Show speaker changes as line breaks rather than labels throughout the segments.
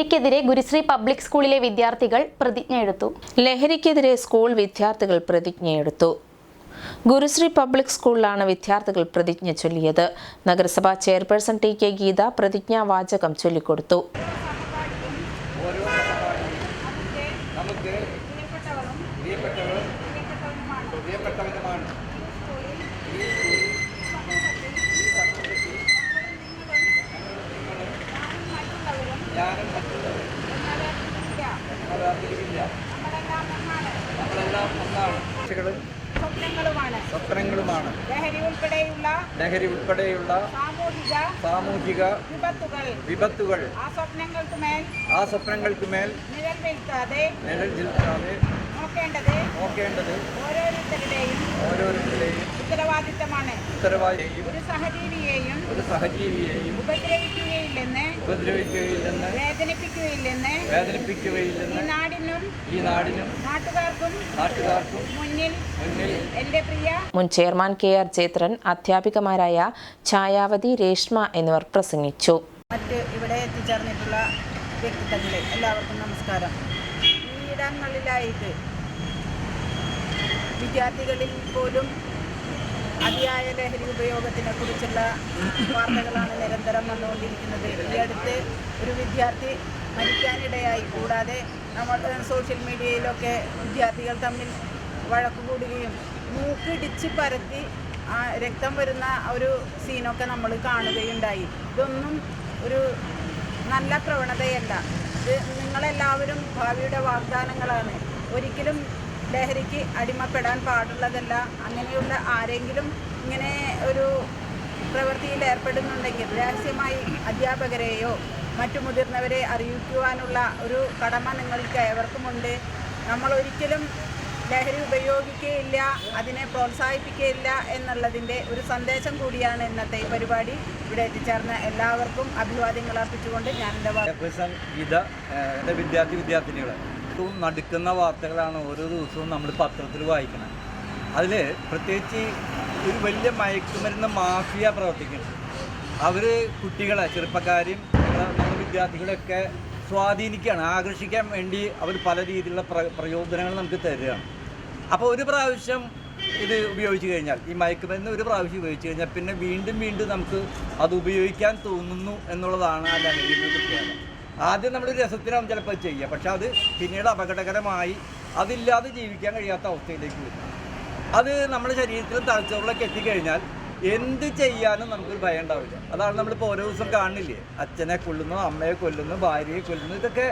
ലഹരിക്കെതിരെ ഗുരുശ്രീ പബ്ലിക് സ്കൂളിലെ വിദ്യാർത്ഥികൾ പ്രതിജ്ഞയെടുത്തു.
ലഹരിക്കെതിരെ സ്കൂൾ വിദ്യാർത്ഥികൾ പ്രതിജ്ഞയെടുത്തു. ഗുരുശ്രീ പബ്ലിക് സ്കൂളിലാണ് വിദ്യാർത്ഥികൾ പ്രതിജ്ഞ ചൊല്ലിയത്. നഗരസഭാ ചെയർപേഴ്സൺ ടി കെ ഗീത പ്രതിജ്ഞാവാചകം ചൊല്ലിക്കൊടുത്തു.
ഓരോ ഒന്നാണ്
സ്വപ്നങ്ങളുമാണ്.
സ്വപ്നങ്ങളുമാണ്.
ലഹരി ഉൾപ്പെടെയുള്ള
ലഹരി ഉൾപ്പെടെയുള്ള
സാമൂഹിക
സാമൂഹിക
വിപത്തുകൾ.
വിപത്തുകൾ.
ആ സ്വപ്നങ്ങൾക്ക് മേൽ
ആ സ്വപ്നങ്ങൾക്ക് മേൽ
നിഴൽ വീഴ്ത്താതെ
നിഴൽ നിൽക്കാതെ
നോക്കേണ്ടത്
നോക്കേണ്ടത്
ഓരോരുത്തരുടെയും
ഓരോരുത്തരുടെയും
ഉത്തരവാദിത്തമാണ്.
ഉത്തരവാദിയെയും
ഒരു സഹജീവിയെയും
ഒരു സഹജീവിയെയും
ഉപദ്രവിക്കുകയില്ലെന്ന്
ഉപദ്രവിക്കുകയില്ലെന്ന്
വേദനിപ്പിക്കുകയില്ലെന്ന് ഈ നാടിനും
ഈ നാടിനും
നാട്ടുകാർക്കും
നാട്ടുകാർക്കും
മുന്നിൽ
മുന്നിൽ
എന്റെ പ്രിയ
മുൻ ചെയർമാൻ കെ ആർ ചേത്രൻ അധ്യാപികമാരായ ഛായാവതി രേഷ്മ എന്നിവർ പ്രസംഗിച്ചു.
മറ്റ് ഇവിടെ എത്തിച്ചേർന്നിട്ടുള്ള വ്യക്തിത്വങ്ങളെ എല്ലാവർക്കും നമസ്കാരം. ഈ ഇടങ്ങളിലായിട്ട് വിദ്യാർത്ഥികളിൽ പോലും അതിയായ ലഹരി ഉപയോഗത്തിനെ കുറിച്ചുള്ള വാർത്തകളാണ് നിരന്തരം വന്നുകൊണ്ടിരിക്കുന്നത്. ഈ അടുത്ത് ഒരു വിദ്യാർത്ഥി മരിക്കാനിടയായി. കൂടാതെ നമ്മൾ സോഷ്യൽ മീഡിയയിലൊക്കെ വിദ്യാർത്ഥികൾ തമ്മിൽ വഴക്ക് കൂടുകയും മൂക്കിടിച്ച് പരത്തി രക്തം വരുന്ന ഒരു സീനൊക്കെ നമ്മൾ കാണുകയുണ്ടായി. ഇതൊന്നും ഒരു നല്ല പ്രവണതയല്ല. ഇത് നിങ്ങളെല്ലാവരും ഭാവിയുടെ വാഗ്ദാനങ്ങളാണ്. ഒരിക്കലും ലഹരിക്ക് അടിമപ്പെടാൻ പാടുള്ളതല്ല. അങ്ങനെയുള്ള ആരെങ്കിലും ഇങ്ങനെ ഒരു പ്രവൃത്തിയിൽ ഏർപ്പെടുന്നുണ്ടെങ്കിൽ രഹസ്യമായി അധ്യാപകരെയോ മറ്റു മുതിർന്നവരെ അറിയിക്കുവാനുള്ള ഒരു കടമ നിങ്ങൾക്ക് ഏവർക്കുമുണ്ട്. നമ്മൾ ഒരിക്കലും ലഹരി ഉപയോഗിക്കുകയില്ല അതിനെ പ്രോത്സാഹിപ്പിക്കുകയില്ല എന്നുള്ളതിന്റെ ഒരു സന്ദേശം കൂടിയാണ് ഇന്നത്തെ ഈ പരിപാടി. ഇവിടെ എത്തിച്ചേർന്ന എല്ലാവർക്കും അഭിവാദ്യങ്ങൾ അർപ്പിച്ചുകൊണ്ട് ഞാൻ
എന്റെ വിദ്യാർത്ഥി വിദ്യാർത്ഥിനികൾ ഏറ്റവും നടുക്കുന്ന വാർത്തകളാണ് ഓരോ ദിവസവും നമ്മൾ പത്രത്തിൽ വായിക്കുന്നത് അതിൽ പ്രത്യേകിച്ച് ഒരു വലിയ മയക്കുമരുന്ന് മാഫിയ പ്രവർത്തിക്കുന്നു അവർ കുട്ടികളെ ചെറുപ്പക്കാരെയും ഞങ്ങളുടെ വിദ്യാർത്ഥികളെയൊക്കെ സ്വാധീനിക്കുകയാണ്. ആകർഷിക്കാൻ വേണ്ടി അവർ പല രീതിയിലുള്ള പ്ര പ്രയോജനങ്ങൾ നമുക്ക് തരികയാണ്. അപ്പോൾ ഒരു പ്രാവശ്യം ഇത് ഉപയോഗിച്ച് കഴിഞ്ഞാൽ ഈ മയക്കുമരുന്ന് ഒരു പ്രാവശ്യം ഉപയോഗിച്ച് കഴിഞ്ഞാൽ പിന്നെ വീണ്ടും വീണ്ടും നമുക്ക് അത് ഉപയോഗിക്കാൻ തോന്നുന്നു എന്നുള്ളതാണ് ആ ലഹരിയുടെ പ്രത്യേകത. ആദ്യം നമ്മൾ രസത്തിനാവും ചിലപ്പോൾ ചെയ്യുക പക്ഷെ അത് പിന്നീട് അപകടകരമായി അതില്ലാതെ ജീവിക്കാൻ കഴിയാത്ത അവസ്ഥയിലേക്ക് വരും. അത് നമ്മുടെ ശരീരത്തിൽ തലച്ചോറിലൊക്കെ എത്തിക്കഴിഞ്ഞാൽ എന്ത് ചെയ്യാനും നമുക്കൊരു ഭയം ഉണ്ടാവില്ല. അതാണ് നമ്മളിപ്പോൾ ഓരോ ദിവസം കാണുന്നില്ലേ? അച്ഛനെ കൊല്ലുന്നു അമ്മയെ കൊല്ലുന്നു ഭാര്യയെ കൊല്ലുന്നു. ഇതൊക്കെ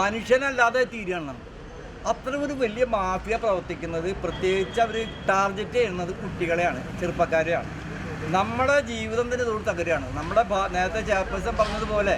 മനുഷ്യനല്ലാതെ തീരുകയാണ് നമുക്ക്. അത്ര ഒരു വലിയ മാഫിയ പ്രവർത്തിക്കുന്നത് പ്രത്യേകിച്ച് അവർ ടാർഗറ്റ് ചെയ്യുന്നത് കുട്ടികളെയാണ് ചെറുപ്പക്കാരെയാണ്. നമ്മുടെ ജീവിതം തന്നെ ഇതോട് തകരുകയാണ്. നമ്മുടെ നേരത്തെ ചെയർപേഴ്സൺ പറഞ്ഞതുപോലെ